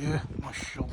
İyi maşallah.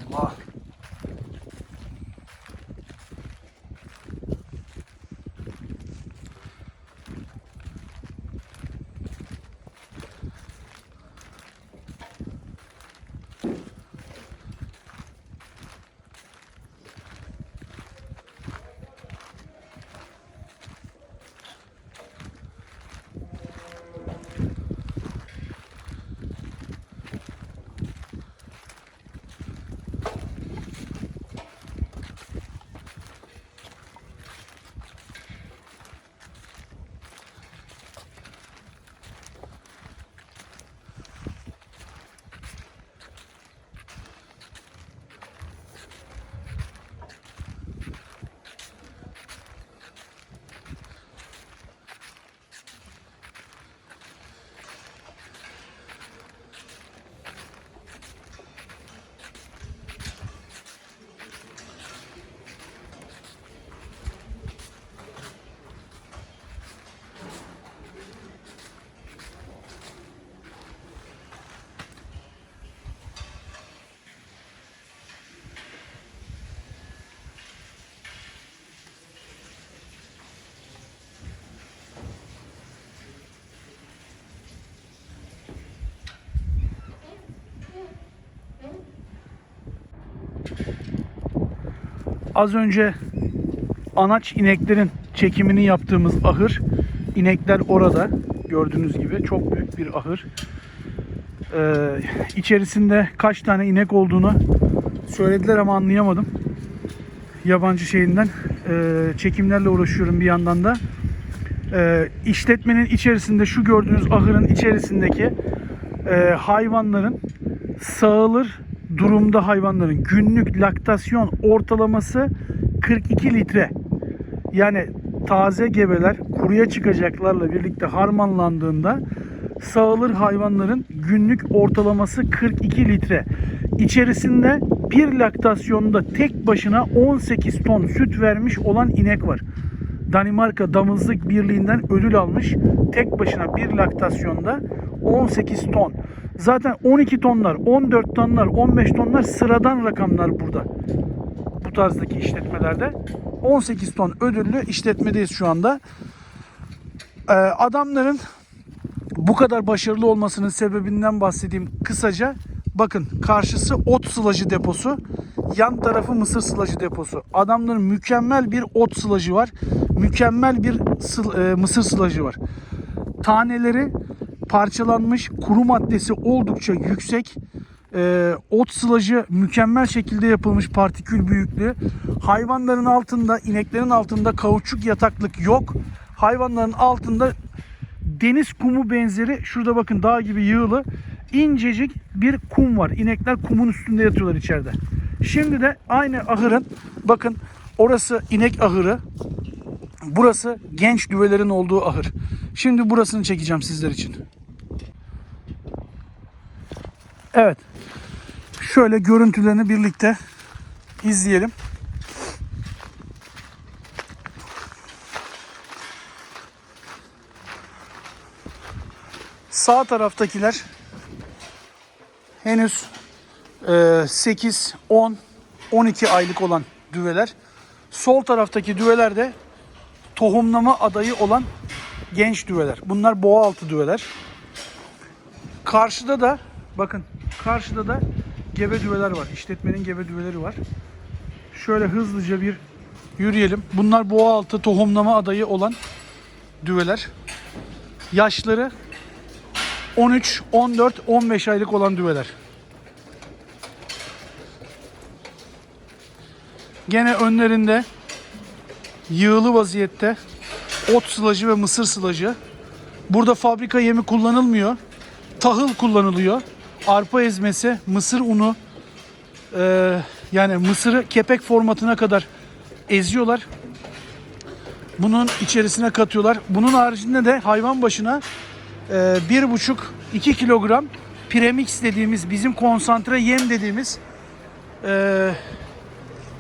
Az önce anaç ineklerin çekimini yaptığımız ahır. İnekler orada gördüğünüz gibi çok büyük bir ahır. Ee, içerisinde kaç tane inek olduğunu söylediler ama anlayamadım. Yabancı şeyinden Ee, çekimlerle uğraşıyorum bir yandan da. Ee, işletmenin içerisinde şu gördüğünüz ahırın içerisindeki e, hayvanların sağılır durumda hayvanların günlük laktasyon ortalaması 42 litre. Yani taze gebeler kuruya çıkacaklarla birlikte harmanlandığında sağılır hayvanların günlük ortalaması 42 litre. İçerisinde bir laktasyonda tek başına 18 ton süt vermiş olan inek var. Danimarka Damızlık Birliği'nden ödül almış. Tek başına bir laktasyonda 18 ton. Zaten 12 tonlar, 14 tonlar, 15 tonlar sıradan rakamlar burada. Bu tarzdaki işletmelerde. 18 ton ödüllü işletmedeyiz şu anda. Ee, adamların bu kadar başarılı olmasının sebebinden bahsedeyim kısaca. Bakın karşısı ot sılacı deposu. Yan tarafı mısır sılacı deposu. Adamların mükemmel bir ot sılacı var. Mükemmel bir sı- e, mısır sılacı var. Taneleri parçalanmış, kuru maddesi oldukça yüksek. E, ot sılacı mükemmel şekilde yapılmış partikül büyüklüğü. Hayvanların altında, ineklerin altında kauçuk yataklık yok. Hayvanların altında deniz kumu benzeri şurada bakın dağ gibi yığılı incecik bir kum var. İnekler kumun üstünde yatıyorlar içeride. Şimdi de aynı ahırın bakın orası inek ahırı. Burası genç düvelerin olduğu ahır. Şimdi burasını çekeceğim sizler için. Evet. Şöyle görüntülerini birlikte izleyelim. Sağ taraftakiler henüz e, 8, 10, 12 aylık olan düveler. Sol taraftaki düveler de tohumlama adayı olan genç düveler. Bunlar boğa altı düveler. Karşıda da bakın karşıda da gebe düveler var. İşletmenin gebe düveleri var. Şöyle hızlıca bir yürüyelim. Bunlar boğa altı tohumlama adayı olan düveler. Yaşları 13, 14, 15 aylık olan düveler. Gene önlerinde yığılı vaziyette ot sılacı ve mısır sılacı. Burada fabrika yemi kullanılmıyor. Tahıl kullanılıyor. Arpa ezmesi, mısır unu, eee, yani mısırı kepek formatına kadar eziyorlar. Bunun içerisine katıyorlar. Bunun haricinde de hayvan başına eee, bir buçuk 2 kilogram premix dediğimiz bizim konsantre yem dediğimiz eee,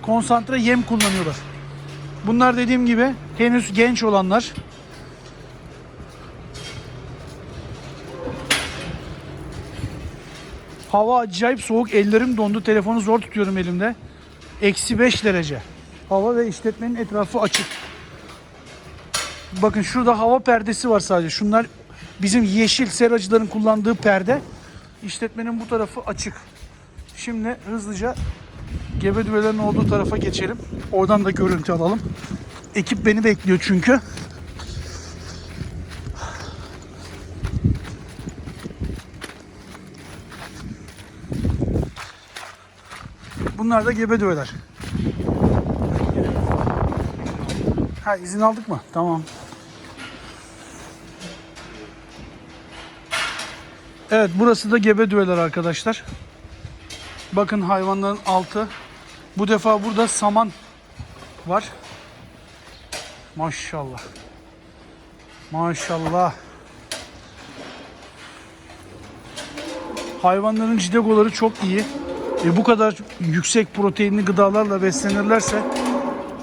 konsantre yem kullanıyorlar. Bunlar dediğim gibi henüz genç olanlar. Hava acayip soğuk. Ellerim dondu. Telefonu zor tutuyorum elimde. Eksi 5 derece. Hava ve işletmenin etrafı açık. Bakın şurada hava perdesi var sadece. Şunlar bizim yeşil seracıların kullandığı perde. İşletmenin bu tarafı açık. Şimdi hızlıca gebe düvelerin olduğu tarafa geçelim. Oradan da görüntü alalım. Ekip beni bekliyor çünkü. Bunlar da gebe düveler. Ha izin aldık mı? Tamam. Evet burası da gebe düveler arkadaşlar. Bakın hayvanların altı. Bu defa burada saman var. Maşallah. Maşallah. Hayvanların cidegoları çok iyi. E bu kadar yüksek proteinli gıdalarla beslenirlerse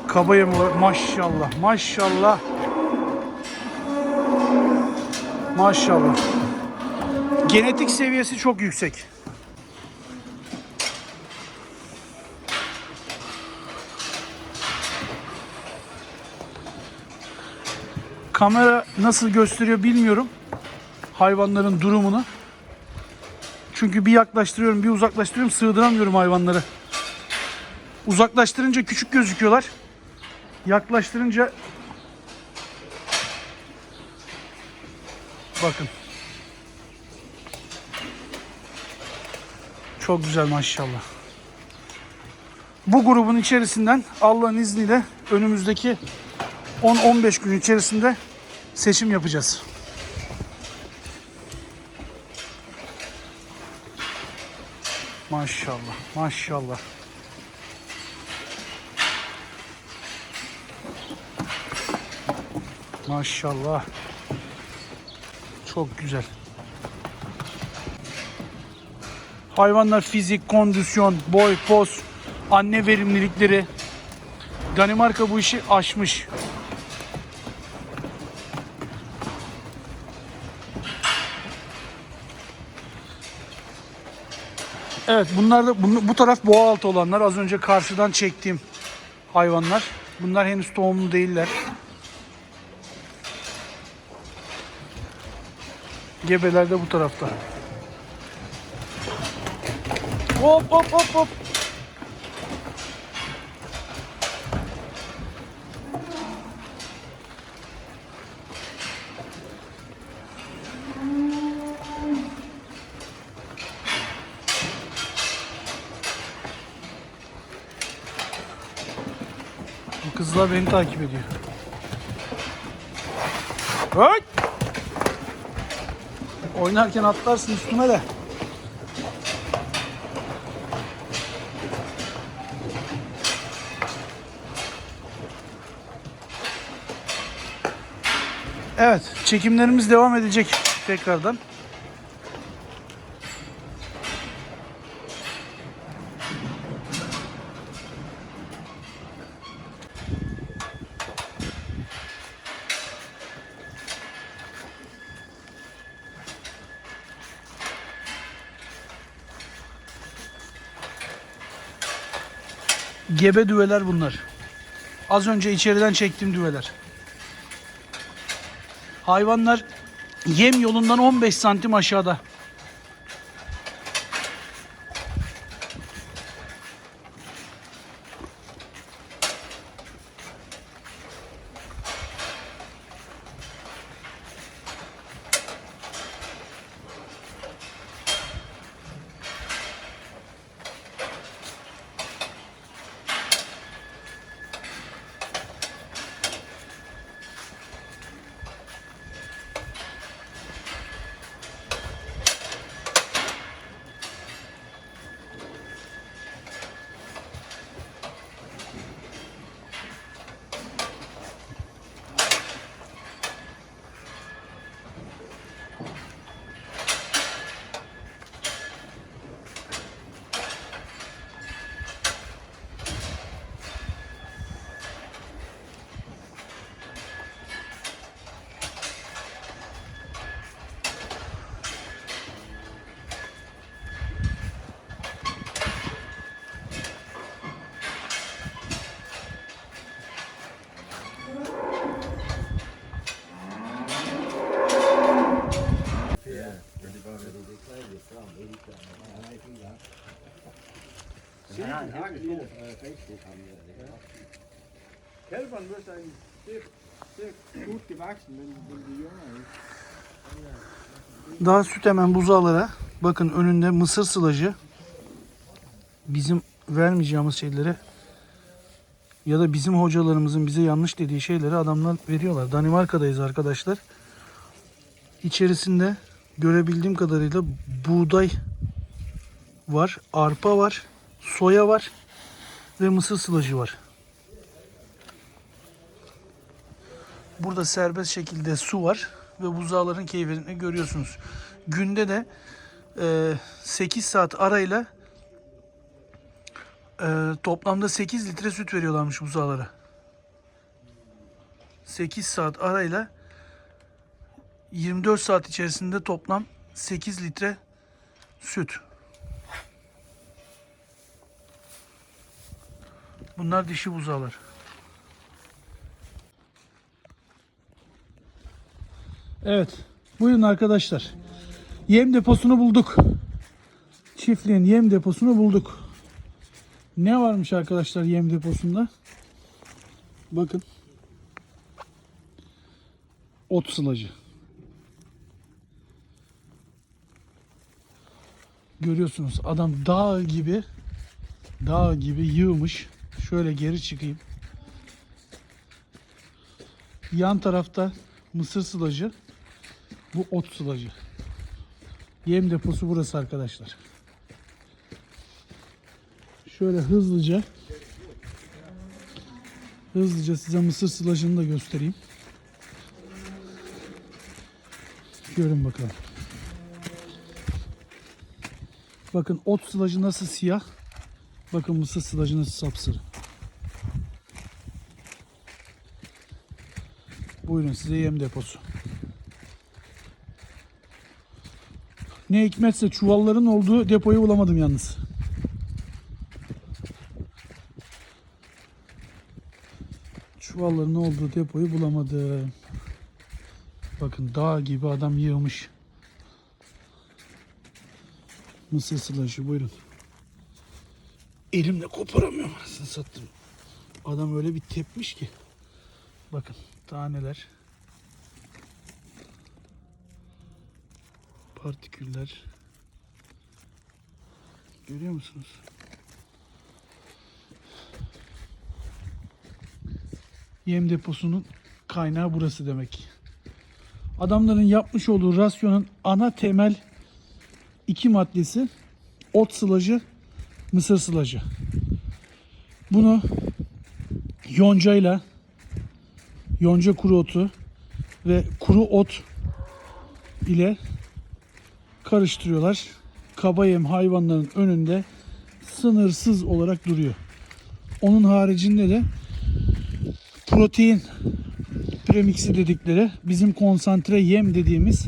kaba yem maşallah maşallah maşallah genetik seviyesi çok yüksek. Kamera nasıl gösteriyor bilmiyorum hayvanların durumunu. Çünkü bir yaklaştırıyorum, bir uzaklaştırıyorum, sığdıramıyorum hayvanları. Uzaklaştırınca küçük gözüküyorlar. Yaklaştırınca Bakın. Çok güzel maşallah. Bu grubun içerisinden Allah'ın izniyle önümüzdeki 10-15 gün içerisinde seçim yapacağız. Maşallah, maşallah. Maşallah. Çok güzel. Hayvanlar fizik, kondisyon, boy, poz, anne verimlilikleri. Danimarka bu işi aşmış. Evet bunlar da bu, bu taraf boğa altı olanlar. Az önce karşıdan çektiğim hayvanlar. Bunlar henüz tohumlu değiller. Gebeler de bu tarafta. Hop hop hop hop. Beni takip ediyor. Hey! Oynarken atlarsın üstüme de. Evet, çekimlerimiz devam edecek tekrardan. Gebe düveler bunlar. Az önce içeriden çektiğim düveler. Hayvanlar yem yolundan 15 santim aşağıda. Wenn, wenn die Jungen ist. Daha süt hemen buzağlara. Bakın önünde mısır sılacı. Bizim vermeyeceğimiz şeyleri ya da bizim hocalarımızın bize yanlış dediği şeyleri adamlar veriyorlar. Danimarka'dayız arkadaşlar. İçerisinde görebildiğim kadarıyla buğday var, arpa var, soya var ve mısır sılacı var. Burada serbest şekilde su var ve buzağların keyfini görüyorsunuz. Günde de e, 8 saat arayla e, toplamda 8 litre süt veriyorlarmış buzağlara. 8 saat arayla 24 saat içerisinde toplam 8 litre süt. Bunlar dişi buzağlar. Evet. Buyurun arkadaşlar. Yem deposunu bulduk. Çiftliğin yem deposunu bulduk. Ne varmış arkadaşlar yem deposunda? Bakın. Ot sılacı. Görüyorsunuz adam dağ gibi dağ gibi yığmış. Şöyle geri çıkayım. Yan tarafta mısır sılacı. Bu ot sılacı. Yem deposu burası arkadaşlar. Şöyle hızlıca hızlıca size mısır sılacını da göstereyim. Görün bakalım. Bakın ot sılacı nasıl siyah. Bakın mısır sılacı nasıl sapsarı. Buyurun size yem deposu. Ne hikmetse çuvalların olduğu depoyu bulamadım yalnız. Çuvalların olduğu depoyu bulamadım. Bakın dağ gibi adam yığmış. Mısır sılajı buyurun. Elimle koparamıyorum anasını sattım. Adam öyle bir tepmiş ki. Bakın taneler. Partiküller. Görüyor musunuz? Yem deposunun kaynağı burası demek. Adamların yapmış olduğu rasyonun ana temel iki maddesi ot sılacı, mısır sılacı. Bunu yoncayla yonca kuru otu ve kuru ot ile karıştırıyorlar. Kaba yem hayvanların önünde sınırsız olarak duruyor. Onun haricinde de protein premiksi dedikleri bizim konsantre yem dediğimiz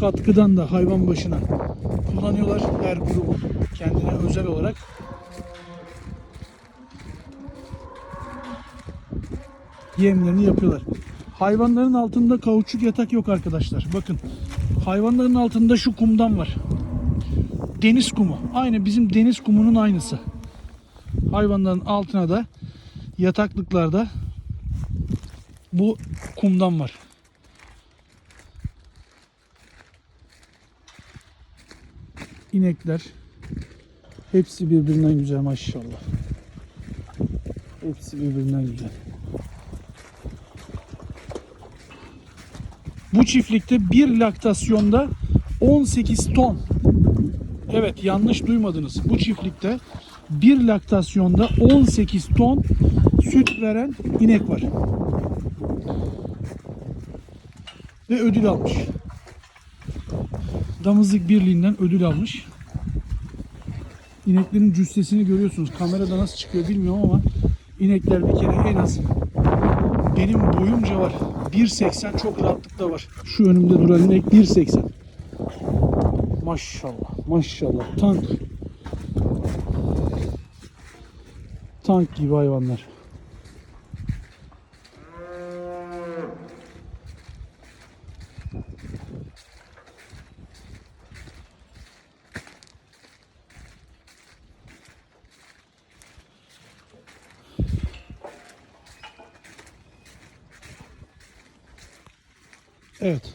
katkıdan da hayvan başına kullanıyorlar her grubun kendine özel olarak yemlerini yapıyorlar. Hayvanların altında kauçuk yatak yok arkadaşlar. Bakın hayvanların altında şu kumdan var. Deniz kumu. Aynı bizim deniz kumunun aynısı. Hayvanların altına da yataklıklarda bu kumdan var. İnekler hepsi birbirinden güzel maşallah. Hepsi birbirinden güzel. Bu çiftlikte bir laktasyonda 18 ton. Evet yanlış duymadınız. Bu çiftlikte bir laktasyonda 18 ton süt veren inek var. Ve ödül almış. Damızlık Birliği'nden ödül almış. İneklerin cüssesini görüyorsunuz. Kamerada nasıl çıkıyor bilmiyorum ama inekler bir kere en az benim boyumca var. 1.80 çok rahatlıkla var. Şu önümde duran inek 1.80. Maşallah, maşallah. Tank. Tank gibi hayvanlar. Evet.